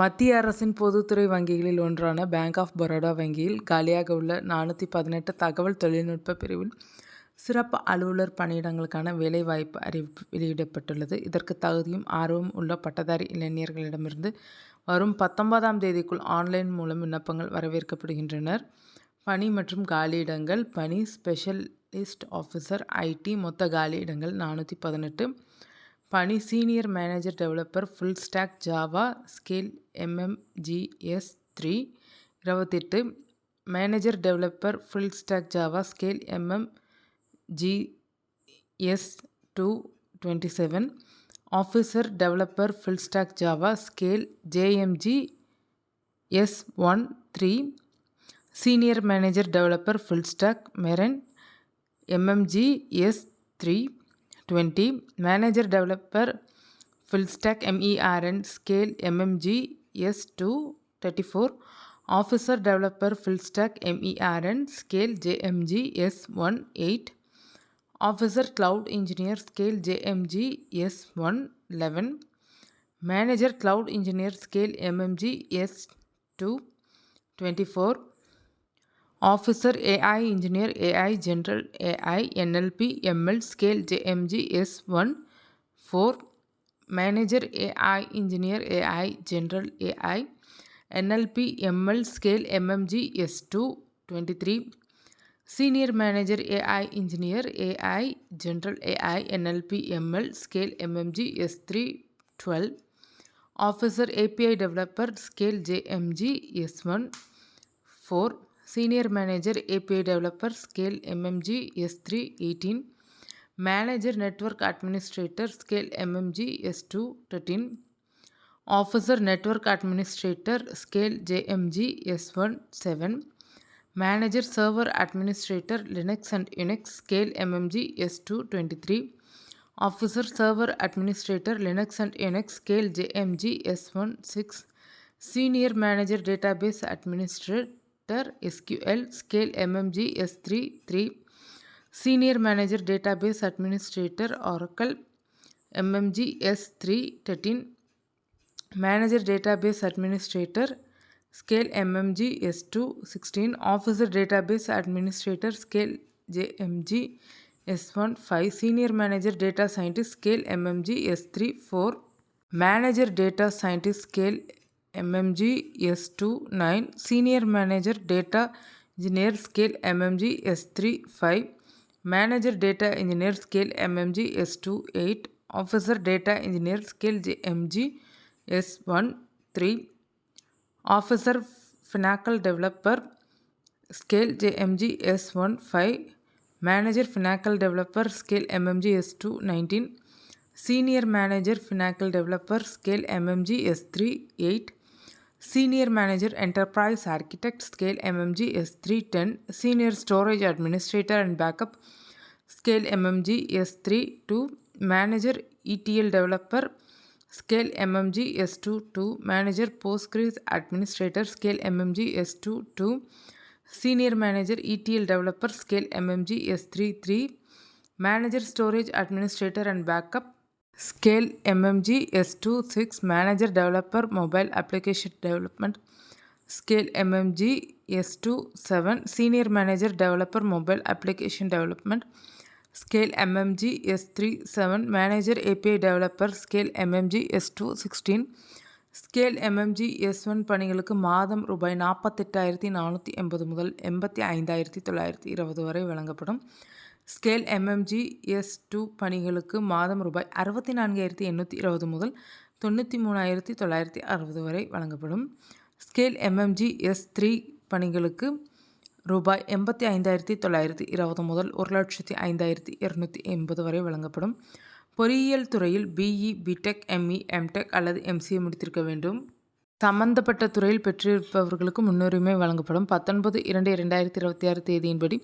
மத்திய அரசின் பொதுத்துறை வங்கிகளில் ஒன்றான பேங்க் ஆஃப் பரோடா வங்கியில் காலியாக உள்ள நானூற்றி பதினெட்டு தகவல் தொழில்நுட்ப பிரிவில் சிறப்பு அலுவலர் பணியிடங்களுக்கான வேலைவாய்ப்பு அறிவிப்பு வெளியிடப்பட்டுள்ளது. இதற்கு தகுதியும் ஆர்வம் உள்ள பட்டதாரி இளைஞர்களிடமிருந்து வரும் பத்தொன்பதாம் தேதிக்குள் ஆன்லைன் மூலம் விண்ணப்பங்கள் வரவேற்கப்படுகின்றனர். பணி மற்றும் காலியிடங்கள் பணி ஸ்பெஷலிஸ்ட் ஆஃபீஸர் ஐடி மொத்த காலியிடங்கள் நானூற்றி பதினெட்டு பணி senior manager developer full stack Java scale MMGS three இருபத்தெட்டு manager developer full stack Java scale MMGS two twenty seven officer developer full stack Java scale JMG S one three senior manager developer full stack marine MMG S three 20 manager developer full stack MERN scale MMG S234 officer developer full stack MERN scale JMG S one eight officer cloud engineer scale JMG S111 manager cloud engineer scale MMG S224 officer AI engineer AI general AI N L P M L scale J M G S one four manager AI engineer AI general AI N L P M L scale M M G S two twenty three senior manager AI engineer AI general AI N L P M L scale M M G S three twelve officer A P I developer scale J M G S one four Senior Manager API Developer Scale MMG S3 18 Manager Network Administrator Scale MMG S2 13 Officer Network Administrator Scale JMG S1 7 Manager Server Administrator Linux and Unix Scale mmg s23 Officer Server Administrator Linux and Unix Scale JMG S1 6 Senior Manager Database Administrator Director SQL Scale MMG S3 3 Senior Manager Database Administrator Oracle MMG S3 13 Manager Database Administrator Scale MMG S2 16 Officer Database Administrator Scale JMG S1 5 Senior Manager Data Scientist Scale MMG S3 4 Manager Data Scientist Scale MMG S2 9 Senior Manager Data Engineer Scale MMG S3 5 Manager Data Engineer Scale MMG S2 8 Officer Data Engineer Scale MG S1 3 Officer Finacle Developer Scale JMG S1 5 Manager Finacle Developer Scale MMG S2 19 Senior Manager Finacle Developer Scale MMG S3 8 Senior Manager Enterprise Architect Scale MMG S310 Senior Storage Administrator and Backup Scale MMG S3 2 Manager ETL Developer Scale MMG S2 2 Manager Postgres Administrator Scale MMG S2 2 Senior Manager ETL Developer Scale MMG S3 3 Manager Storage Administrator and Backup scale MMG S two six manager developer mobile application development scale MMG S two seven senior manager developer mobile application development scale MMG S three seven manager API developer scale MMG S two sixteen scale MMG S one பணிகளுக்கு மாதம் ரூபாய் நாற்பத்தெட்டாயிரத்தி நானூற்றி எண்பது முதல் எண்பத்தி ஐந்தாயிரத்தி தொள்ளாயிரத்தி இருபது வரை வழங்கப்படும் ஸ்கேல் எம்எம்ஜி எஸ் டூ பணிகளுக்கு மாதம் ரூபாய் அறுபத்தி நான்காயிரத்தி எண்ணூற்றி இருபது முதல் தொண்ணூற்றி மூணாயிரத்தி தொள்ளாயிரத்தி அறுபது வரை வழங்கப்படும். ஸ்கேல் எம்எம்ஜி எஸ் த்ரீ பணிகளுக்கு ரூபாய் எண்பத்தி ஐந்தாயிரத்தி தொள்ளாயிரத்தி இருபது முதல் ஒரு லட்சத்தி ஐந்தாயிரத்தி இரநூத்தி எண்பது வரை வழங்கப்படும். பொறியியல் துறையில் பிஇ பிடெக் எம்இ எம்டெக் அல்லது எம்சிஏ முடித்திருக்க வேண்டும். சம்பந்தப்பட்ட துறையில் பெற்றிருப்பவர்களுக்கு முன்னுரிமை வழங்கப்படும். பத்தொன்பது இரண்டு இரண்டாயிரத்தி இருபத்தி ஆறு தேதியின்படி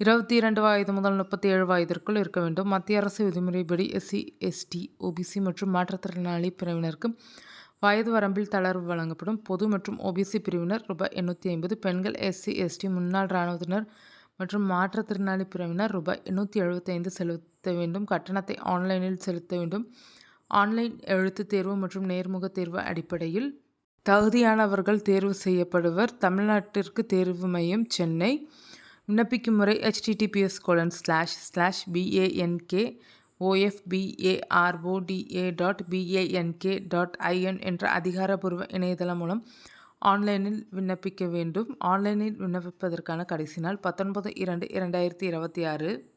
இருபத்தி இரண்டு வயது முதல் முப்பத்தி ஏழு வயதிற்குள் இருக்க வேண்டும். மத்திய அரசு விதிமுறைப்படி எஸ்சி எஸ்டி ஓபிசி மற்றும் மாற்றுத்திறனாளி பிரிவினருக்கு வயது வரம்பில் தளர்வு வழங்கப்படும். பொது மற்றும் ஓபிசி பிரிவினர் ரூபாய் எண்ணூற்றி ஐம்பது பெண்கள் எஸ்சி எஸ்டி முன்னாள் இராணுவத்தினர் மற்றும் மாற்றுத்திறனாளி பிரிவினர் ரூபாய் எண்ணூற்றி எழுபத்தைந்து செலுத்த வேண்டும். கட்டணத்தை ஆன்லைனில் செலுத்த வேண்டும். ஆன்லைன் எழுத்து தேர்வு மற்றும் நேர்முக தேர்வு அடிப்படையில் தகுதியானவர்கள் தேர்வு செய்யப்படுவர். தமிழ்நாட்டிற்கு தேர்வு மையம் சென்னை. விண்ணப்பிக்கும் முறை HTTPS colon slash slash BANK OFBARODA dot BANK dot IN என்ற அதிகாரப்பூர்வ இணையதளம் மூலம் ஆன்லைனில் விண்ணப்பிக்க வேண்டும். ஆன்லைனில் விண்ணப்பிப்பதற்கான கடைசி நாள் பத்தொன்பது இரண்டு இரண்டாயிரத்தி இருபத்தி ஆறு.